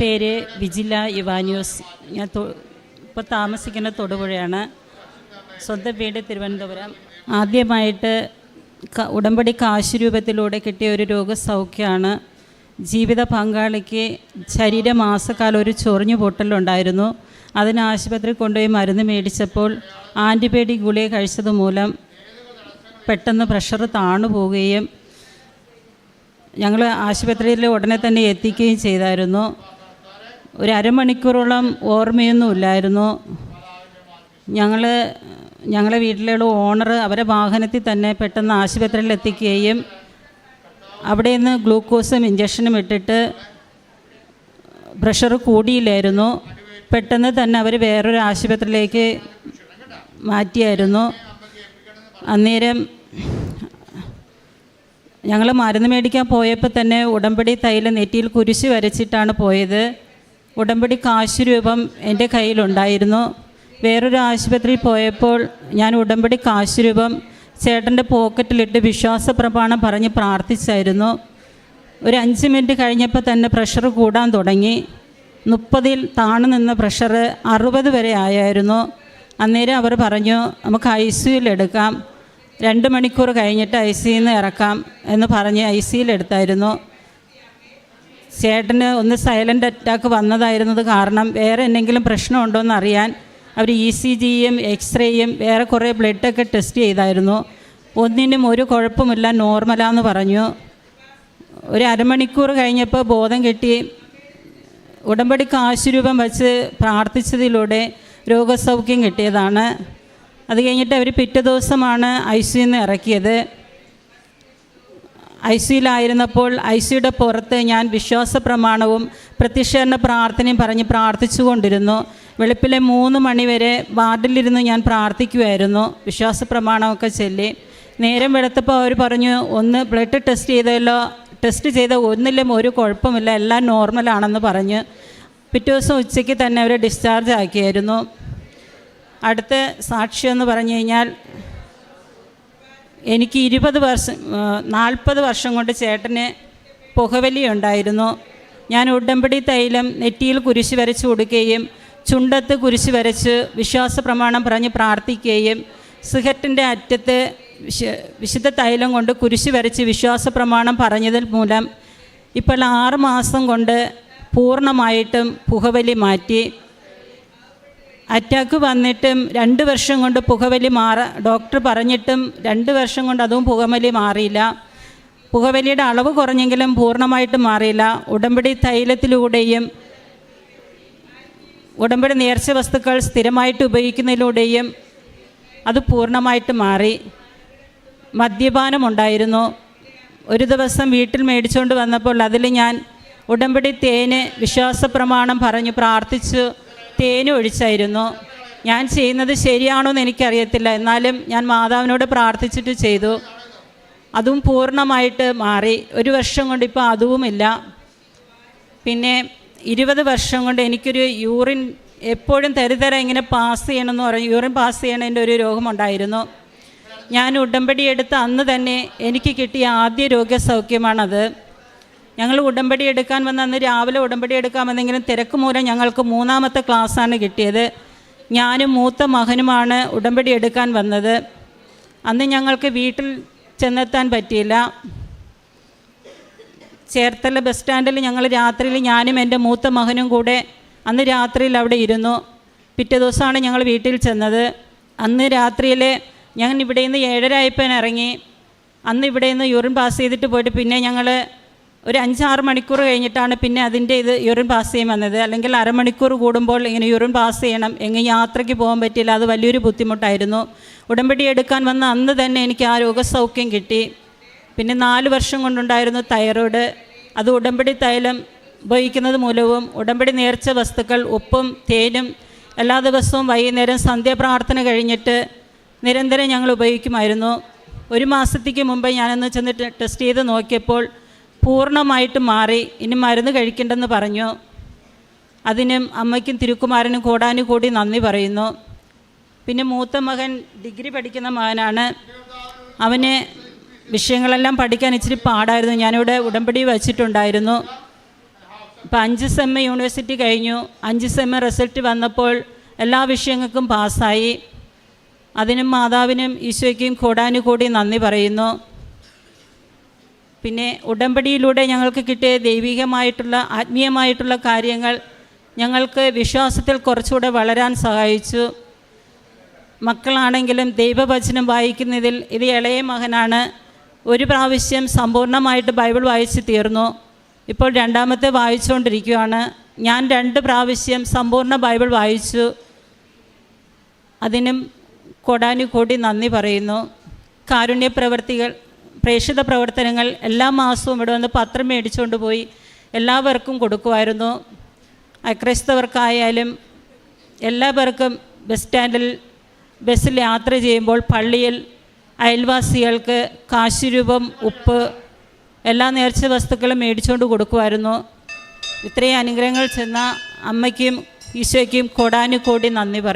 പേര് വിജില ഇവാന്യൂസ്. ഞാൻ ഇപ്പോൾ താമസിക്കുന്ന തൊടുപുഴയാണ്. സ്വന്തം വീട് തിരുവനന്തപുരം. ആദ്യമായിട്ട് ഉടമ്പടി കാശ് രൂപത്തിലൂടെ കിട്ടിയ ഒരു രോഗസൗഖ്യമാണ് ജീവിത പങ്കാളിക്ക് ശരീരമാസക്കാലം ഒരു ചൊറിഞ്ഞു പൊട്ടലുണ്ടായിരുന്നു. അതിന് ആശുപത്രി കൊണ്ടുപോയി മരുന്ന് മേടിച്ചപ്പോൾ ആന്റിബയോട്ടിക് ഗുളിക കഴിച്ചത് മൂലം പെട്ടെന്ന് പ്രഷർ താണു പോവുകയും ഞങ്ങൾ ആശുപത്രിയിൽ ഉടനെ തന്നെ എത്തിക്കുകയും ചെയ്തായിരുന്നു. ഒരു അരമണിക്കൂറോളം ഓർമ്മയൊന്നുമില്ലായിരുന്നു. ഞങ്ങൾ ഞങ്ങളെ വീട്ടിലുള്ള ഓണർ അവരെ വാഹനത്തിൽ തന്നെ പെട്ടെന്ന് ആശുപത്രിയിൽ എത്തിക്കുകയും അവിടെ നിന്ന് ഗ്ലൂക്കോസും ഇഞ്ചക്ഷനും ഇട്ടിട്ട് പ്രഷർ കൂടിയില്ലായിരുന്നു. പെട്ടെന്ന് തന്നെ അവർ വേറൊരു ആശുപത്രിയിലേക്ക് മാറ്റിയായിരുന്നു. അന്നേരം ഞങ്ങൾ മരുന്ന് മേടിക്കാൻ പോയപ്പോൾ തന്നെ ഉടമ്പടി തൈല നെറ്റിയിൽ കുരിശ് വരച്ചിട്ടാണ് പോയത്. ഉടമ്പടി കാശ് രൂപം എന്റെ കയ്യിലുണ്ടായിരുന്നു. വേറൊരു ആശുപത്രിയിൽ പോയപ്പോൾ ഞാൻ ഉടമ്പടി കാശ് രൂപം ചേട്ടന്റെ പോക്കറ്റിലിട്ട് വിശ്വാസ പ്രമാണം പറഞ്ഞ് പ്രാർത്ഥിച്ചായിരുന്നു. ഒരു അഞ്ച് മിനിറ്റ് കഴിഞ്ഞപ്പോൾ തന്നെ പ്രഷർ കൂടാൻ തുടങ്ങി. മുപ്പതിൽ താണു നിന്ന പ്രഷർ അറുപത് വരെ ആയായിരുന്നു. അന്നേരം അവർ പറഞ്ഞു നമുക്ക് ഐ സിയിൽ എടുക്കാം. രണ്ട് മണിക്കൂർ കഴിഞ്ഞിട്ട് ഐ സിയിൽ നിന്ന് ഇറക്കാം എന്ന് പറഞ്ഞ് ഐ സിയിൽ എടുത്തായിരുന്നു. ചേട്ടന് ഒന്ന് സൈലന്റ് അറ്റാക്ക് വന്നതായിരുന്നത് കാരണം വേറെ എന്തെങ്കിലും പ്രശ്നമുണ്ടോ എന്ന് അറിയാൻ അവർ ഇ സി ജിയും എക്സ്റേയും വേറെ കുറേ ബ്ലഡൊക്കെ ടെസ്റ്റ് ചെയ്തായിരുന്നു. ഒന്നിനും ഒരു കുഴപ്പമില്ല നോർമലാന്ന് പറഞ്ഞു. ഒരു അരമണിക്കൂർ കഴിഞ്ഞപ്പോൾ ബോധം കിട്ടി ഉടമ്പടി കാശ് വച്ച് വെച്ച് പ്രാർത്ഥിച്ചതിലൂടെ രോഗസൗഖ്യം കിട്ടിയതാണ്. അത് കഴിഞ്ഞിട്ട് അവർ പിറ്റേ ദിവസമാണ് ഐ സിയിൽ നിന്ന് ഇറക്കിയത്. ഐ സിയിലായിരുന്നപ്പോൾ ഐ സിയുടെ പുറത്ത് ഞാൻ വിശ്വാസ പ്രമാണവും പ്രത്യക്ഷീകരണ പ്രാർത്ഥനയും പറഞ്ഞ് പ്രാർത്ഥിച്ചുകൊണ്ടിരുന്നു. വെളുപ്പിലെ മൂന്ന് മണിവരെ വാർഡിലിരുന്ന് ഞാൻ പ്രാർത്ഥിക്കുമായിരുന്നു വിശ്വാസ പ്രമാണമൊക്കെ ചൊല്ലി. നേരം വെളുത്തപ്പോൾ അവർ പറഞ്ഞു ഒന്ന് ബ്ലഡ് ടെസ്റ്റ് ചെയ്തല്ലോ ടെസ്റ്റ് ചെയ്ത ഒന്നിലും ഒരു കുഴപ്പമില്ല എല്ലാം നോർമലാണെന്ന് പറഞ്ഞ്. പിറ്റേ ദിവസം ഉച്ചയ്ക്ക് തന്നെ അവരെ ഡിസ്ചാർജ് ആക്കിയായിരുന്നു. അടുത്ത സാക്ഷ്യം എന്ന് പറഞ്ഞു കഴിഞ്ഞാൽ എനിക്ക് ഇരുപത് വർഷം നാൽപ്പത് വർഷം കൊണ്ട് ചേട്ടന് പുകവലി ഉണ്ടായിരുന്നു. ഞാൻ ഉടമ്പടി തൈലം നെറ്റിയിൽ കുരിശ് വരച്ച് കൊടുക്കുകയും ചുണ്ടത്ത് കുരിശ് വരച്ച് വിശ്വാസ പ്രമാണം പറഞ്ഞ് പ്രാർത്ഥിക്കുകയും സിഹറ്റിന്റെ അറ്റത്ത് വിശ വിശുദ്ധ തൈലം കൊണ്ട് കുരിശ് വരച്ച് വിശ്വാസ പ്രമാണം പറഞ്ഞതിൽ മൂലം ഇപ്പോൾ ആറ് മാസം കൊണ്ട് പൂർണമായിട്ടും പുകവലി മാറ്റി. അറ്റാക്ക് വന്നിട്ടും രണ്ട് വർഷം കൊണ്ട് പുകവലി മാറ ഡോക്ടർ പറഞ്ഞിട്ടും രണ്ട് വർഷം കൊണ്ട് അതും പുകവലി മാറിയില്ല. പുകവലിയുടെ അളവ് കുറഞ്ഞെങ്കിലും പൂർണമായിട്ടും മാറിയില്ല. ഉടമ്പടി തൈലത്തിലൂടെയും ഉടമ്പടി നേർച്ച വസ്തുക്കൾ സ്ഥിരമായിട്ട് ഉപയോഗിക്കുന്നതിലൂടെയും അത് പൂർണമായിട്ട് മാറി. മദ്യപാനം മദ്യപാനമുണ്ടായിരുന്നു ഒരു ദിവസം വീട്ടിൽ മേടിച്ചുകൊണ്ട് വന്നപ്പോൾ അതിൽ ഞാൻ ഉടമ്പടി തേന് വിശ്വാസ പ്രമാണം പറഞ്ഞു പ്രാർത്ഥിച്ചു. തേന് ഒഴിച്ചായിരുന്നു. ഞാൻ ചെയ്യുന്നത് ശരിയാണോ എന്ന് എനിക്കറിയത്തില്ല. എന്നാലും ഞാൻ മാതാവിനോട് പ്രാർത്ഥിച്ചിട്ട് ചെയ്തു. അതും പൂർണമായിട്ട് മാറി. ഒരു വർഷം കൊണ്ട് ഇപ്പോൾ അതുവുമില്ല. പിന്നെ ഇരുപത് വർഷം കൊണ്ട് എനിക്കൊരു യൂറിൻ എപ്പോഴും തരിതര ഇങ്ങനെ പാസ് ചെയ്യണമെന്ന് പറയും യൂറിൻ പാസ് ചെയ്യണതിന്റെ ഒരു രോഗമുണ്ടായിരുന്നു. ഞാൻ ഉടമ്പടി എടുത്ത അന്ന് തന്നെ എനിക്ക് കിട്ടിയ ആദ്യ രോഗസൗഖ്യമാണത്. ഞങ്ങൾ ഉടമ്പടി എടുക്കാൻ വന്ന അന്ന് രാവിലെ ഉടമ്പടി എടുക്കാമെന്നെങ്കിലും തിരക്ക് മൂലം ഞങ്ങൾക്ക് മൂന്നാമത്തെ ക്ലാസ്സാണ് കിട്ടിയത്. ഞാനും മൂത്ത മകനുമാണ് ഉടമ്പടി എടുക്കാൻ വന്നത്. അന്ന് ഞങ്ങൾക്ക് വീട്ടിൽ ചെന്നെത്താൻ പറ്റിയില്ല. ചേർത്തല ബസ് സ്റ്റാൻഡിൽ ഞങ്ങൾ രാത്രിയിൽ ഞാനും എന്റെ മൂത്ത മകനും കൂടെ അന്ന് രാത്രിയിൽ അവിടെ ഇരുന്നു. പിറ്റേ ദിവസമാണ് ഞങ്ങൾ വീട്ടിൽ ചെന്നത്. അന്ന് രാത്രിയിൽ ഞാൻ ഇവിടെ നിന്ന് ഏഴര ഇറങ്ങി. അന്ന് ഇവിടെ നിന്ന് യൂറിൻ പാസ് ചെയ്തിട്ട് പോയിട്ട് പിന്നെ ഞങ്ങൾ ഒരു അഞ്ചാറ് മണിക്കൂർ കഴിഞ്ഞിട്ടാണ് പിന്നെ അതിന്റെ ഇത് യൂറിൻ പാസ് ചെയ്യാൻ വന്നത്. അല്ലെങ്കിൽ അരമണിക്കൂർ കൂടുമ്പോൾ ഇങ്ങനെ യൂറിൻ പാസ് ചെയ്യണം. എങ്ങനെ യാത്രയ്ക്ക് പോകാൻ പറ്റിയില്ല അത് വലിയൊരു ബുദ്ധിമുട്ടായിരുന്നു. ഉടമ്പടി എടുക്കാൻ വന്ന അന്ന് തന്നെ എനിക്ക് ആ രോഗസൗഖ്യം കിട്ടി. പിന്നെ നാല് വർഷം കൊണ്ടുണ്ടായിരുന്നു തൈറോയ്ഡ്. അത് ഉടമ്പടി തൈലം ഉപയോഗിക്കുന്നത് മൂലവും ഉടമ്പടി നേർച്ച വസ്തുക്കൾ ഉപ്പും തേനും എല്ലാ ദിവസവും വൈകുന്നേരം സന്ധ്യാപ്രാർത്ഥന കഴിഞ്ഞിട്ട് നിരന്തരം ഞങ്ങൾ ഉപയോഗിക്കുമായിരുന്നു. ഒരു മാസത്തേക്ക് മുമ്പ് ഞാനൊന്ന് ചെന്നിട്ട് ടെസ്റ്റ് ചെയ്ത് നോക്കിയപ്പോൾ പൂർണമായിട്ട് മാറി ഇനി മരുന്ന് കഴിക്കണ്ടെന്ന് പറഞ്ഞു. അതിനും അമ്മയ്ക്കും തിരുക്കുമാരനും കൂടാനും കൂടി നന്ദി പറയുന്നു. പിന്നെ മൂത്ത മകൻ ഡിഗ്രി പഠിക്കുന്ന മകനാണ്. അവന് വിഷയങ്ങളെല്ലാം പഠിക്കാൻ ഇച്ചിരി പാടായിരുന്നു. ഞാനിവിടെ ഉടമ്പടി വച്ചിട്ടുണ്ടായിരുന്നു. ഇപ്പം അഞ്ച് സെമ്മ യൂണിവേഴ്സിറ്റി കഴിഞ്ഞു. അഞ്ച് സെമ്മ റിസൾട്ട് വന്നപ്പോൾ എല്ലാ വിഷയങ്ങൾക്കും പാസ്സായി. അതിനും മാതാവിനും ഈശോയ്ക്കും കൂടാനും കൂടി നന്ദി പറയുന്നു. പിന്നെ ഉടമ്പടിയിലൂടെ ഞങ്ങൾക്ക് കിട്ടിയ ദൈവികമായിട്ടുള്ള ആത്മീയമായിട്ടുള്ള കാര്യങ്ങൾ ഞങ്ങൾക്ക് വിശ്വാസത്തിൽ കുറച്ചുകൂടെ വളരാൻ സഹായിച്ചു. മക്കളാണെങ്കിലും ദൈവവചനം വായിക്കുന്നതിൽ ഇത് ഇളയ മകനാണ്. ഒരു പ്രാവശ്യം സമ്പൂർണമായിട്ട് ബൈബിൾ വായിച്ച് തീർന്നു. ഇപ്പോൾ രണ്ടാമത്തെ വായിച്ചുകൊണ്ടിരിക്കുകയാണ്. ഞാൻ രണ്ട് പ്രാവശ്യം സമ്പൂർണ ബൈബിൾ വായിച്ചു. അതിനും കൊടാനുകൂടി നന്ദി പറയുന്നു. കാരുണ്യ പ്രവർത്തികൾ പ്രേക്ഷിത പ്രവർത്തനങ്ങൾ എല്ലാ മാസവും ഇവിടെ വന്ന് പത്രം മേടിച്ചുകൊണ്ട് പോയി എല്ലാവർക്കും കൊടുക്കുമായിരുന്നു. അക്രൈസ്തവർക്കായാലും എല്ലാവർക്കും ബസ് സ്റ്റാൻഡിൽ ബസ്സിൽ യാത്ര ചെയ്യുമ്പോൾ പള്ളിയിൽ അയൽവാസികൾക്ക് കാശുരൂപം ഉപ്പ് എല്ലാ നേർച്ച വസ്തുക്കളും മേടിച്ചുകൊണ്ട് കൊടുക്കുമായിരുന്നു. ഇത്രയും അനുഗ്രഹങ്ങൾ ചെന്ന അമ്മയ്ക്കും ഈശോയ്ക്കും കോടാനുകോടി നന്ദി പറയും